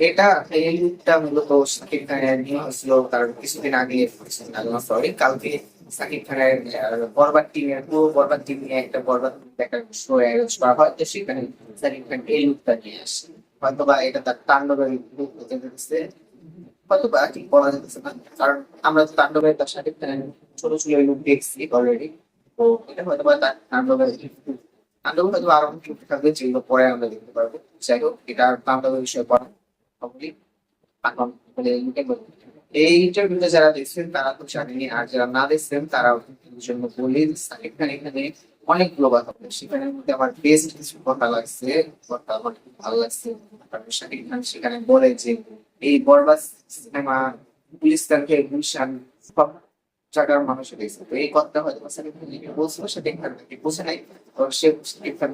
এটা এই লুকটা মূলত শাকিব খানের নিয়ে হয়েছিল তার কিছুদিন আগে সরি কালকে শাকিব খানের বরবাদ টিমের পুরো বরবাদ টিম নিয়ে একটা বরবাদ শো অ্যারেঞ্জ করা হয়, তো সেখানে খান এই লুকটা নিয়ে আসে হয়তো বা এটা তার তাণ্ডবের লুক হতে হয়তো বা ঠিক বলা যেতেছে না, কারণ আমরা তো তাণ্ডবের তার শাকিব খানের ছোট ছোট লুক দেখছি অলরেডি তো এটা হয়তো বা তার তাণ্ডবের তাণ্ডব হয়তো আরও থাকবে যেগুলো পরে আমরা দেখতে পারব। যাই হোক, এটা তাণ্ডবের বিষয়ে পড়া মানে তারা তো জানেনি আর যারা না তারা এখানে মধ্যে আমার খুব ভালো লাগছে। সেখানে বলে যে, এই তো এই হয়তো বলছিল নাকি নাই। তো সে খান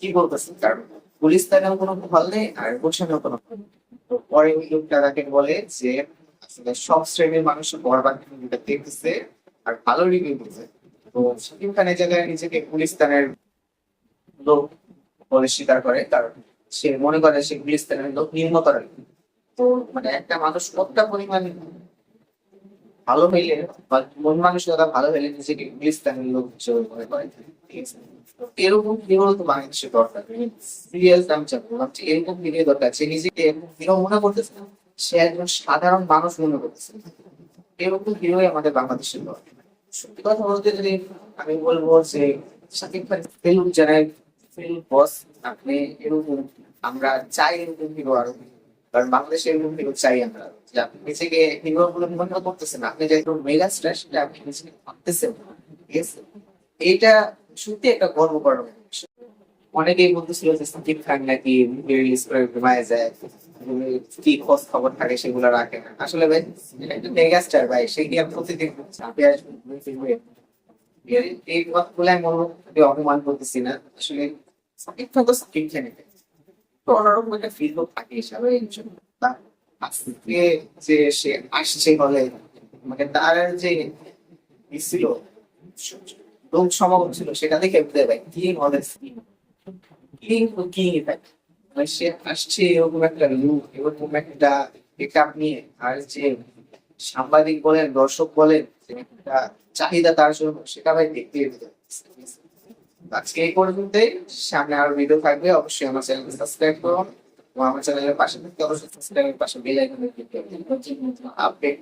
কি বলতেছে কারণ গুলিস্তানেও কোনো ফল নেই, আর গুলশানেও কোনো নেই। পরে ওই লোকটা তাকে বলে যে, আসলে সব শ্রেণির মানুষ বরবাদ মুভিটা দেখতেছে আর ভালো রিভিউ দিচ্ছে তো শাকিব খান এই জায়গায় নিজেকে গুলিস্তানের লোক বলে স্বীকার করে, কারণ সে মনে করে সে গুলিস্তানের লোক নিম্নতর তো মানে একটা মানুষ কতটা পরিমাণ ভালো হইলে বা ভালো হইলে নিজেকে গুলিস্তানের লোক হিসেবে মনে করে এরকম তো বাংলাদেশে দরকার। এরকম দরকার সে নিজেকে মনে করতেছে সে একজন সাধারণ মানুষ মনে করতেছে। এরকম হিরোই আমাদের বাংলাদেশের দরকার। সত্যি কথা বলতে যদি আমি বলব যে শাকিব খান ফেলুক জানাই ফেলুক বস আপনি এরকম আমরা চাই এরকম হিরো আরও কারণ বাংলাদেশে এরকম চাই আমরা যে আপনি নিজেকে হিরো বলে মনে করতেছেন। আপনি যে মেগা স্টার সেটা আপনি নিজেকে ভাবতেছেন এইটা সত্যি একটা গর্ব করার অনেকেই বলতেছিল যে খান নাকি যায়, কি খোঁজ খবর থাকে সেগুলো রাখে না। আসলে ভাই, এটা একটা মেগাস্টার ভাই সেই কি প্রতিদিন চাপে আসব? এই- কথাগুলো আমি মনে অপমান করতেছি না। আসলে খান তো খান ফিল তা আজকে যে সে আসছে মানে তার যে ছিল, লোক সমাগম ছিল, সেটা দেখে বুঝতে পাই কি ইফেক্ট মানে সে আসছে এরকম একটা লুক এরকম একটা নিয়ে, আর যে সাংবাদিক বলেন, দর্শক বলেন একটা চাহিদা তার জন্য, সেটা ভাই দেখতে আজকে এই পর্যন্তই। সামনে আরও ভিডিও থাকবে, অবশ্যই আমার চ্যানেল সাবস্ক্রাইব করুন। এবং আমার চ্যানেলের পাশে থাকতে অবশ্যই সাবস্ক্রাইবের পাশে বেল আইকনে ক্লিক করুন আপডেট